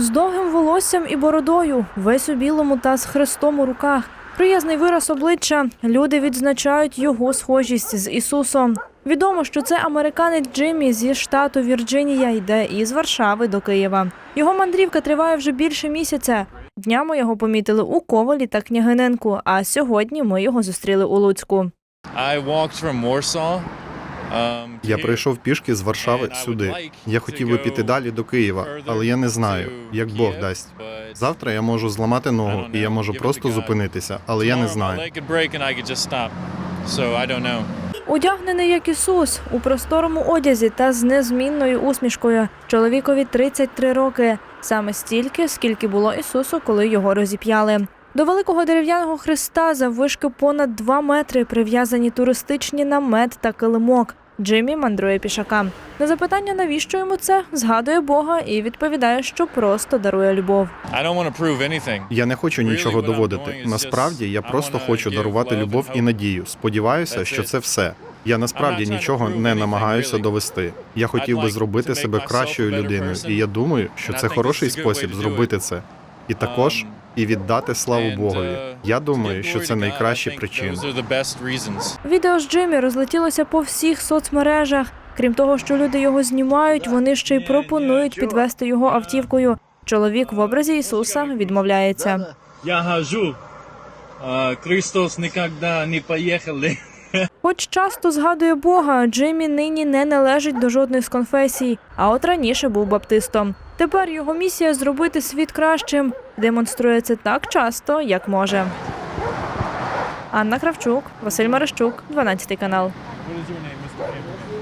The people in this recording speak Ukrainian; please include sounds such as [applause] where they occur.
З довгим волоссям і бородою, весь у білому та з хрестом у руках. Приязний вираз обличчя. Люди відзначають його схожість з Ісусом. Відомо, що це американець Джиммі зі штату Вірджинія йде із Варшави до Києва. Його мандрівка триває вже більше місяця. Днями його помітили у Ковалі та Княгиненку, а сьогодні ми його зустріли у Луцьку. I walked from Warsaw. Я прийшов пішки з Варшави сюди. Я хотів би піти далі до Києва, але я не знаю, як Бог дасть. Завтра я можу зламати ногу, і я можу просто зупинитися, але я не знаю. Одягнений як Ісус у просторому одязі та з незмінною усмішкою. Чоловікові 33 роки, саме стільки, скільки було Ісусу, коли його розіп'яли. До великого дерев'яного хреста заввишки понад 2 метри прив'язані туристичні намет та килимок. Джиммі мандрує пішакам. На запитання, навіщо йому це, згадує Бога і відповідає, що просто дарує любов. Я не хочу нічого доводити. Насправді я просто хочу дарувати любов і надію. Сподіваюся, що це все. Я насправді нічого не намагаюся довести. Я хотів би зробити себе кращою людиною, і я думаю, що це хороший спосіб зробити це. І також і віддати славу Богові. Я думаю, що це найкращі причини. Відео з Джиммі розлетілося по всіх соцмережах. Крім того, що люди його знімають, вони ще й пропонують підвести його автівкою. Чоловік в образі Ісуса відмовляється. Я гажу. А, Христос никогда не поехали. [laughs] Хоч часто згадує Бога, Джиммі нині не належить до жодної з конфесій, а от раніше був баптистом. Тепер його місія зробити світ кращим. Демонструє це так часто, як може. Анна Кравчук, Василь Марищук, 12 канал.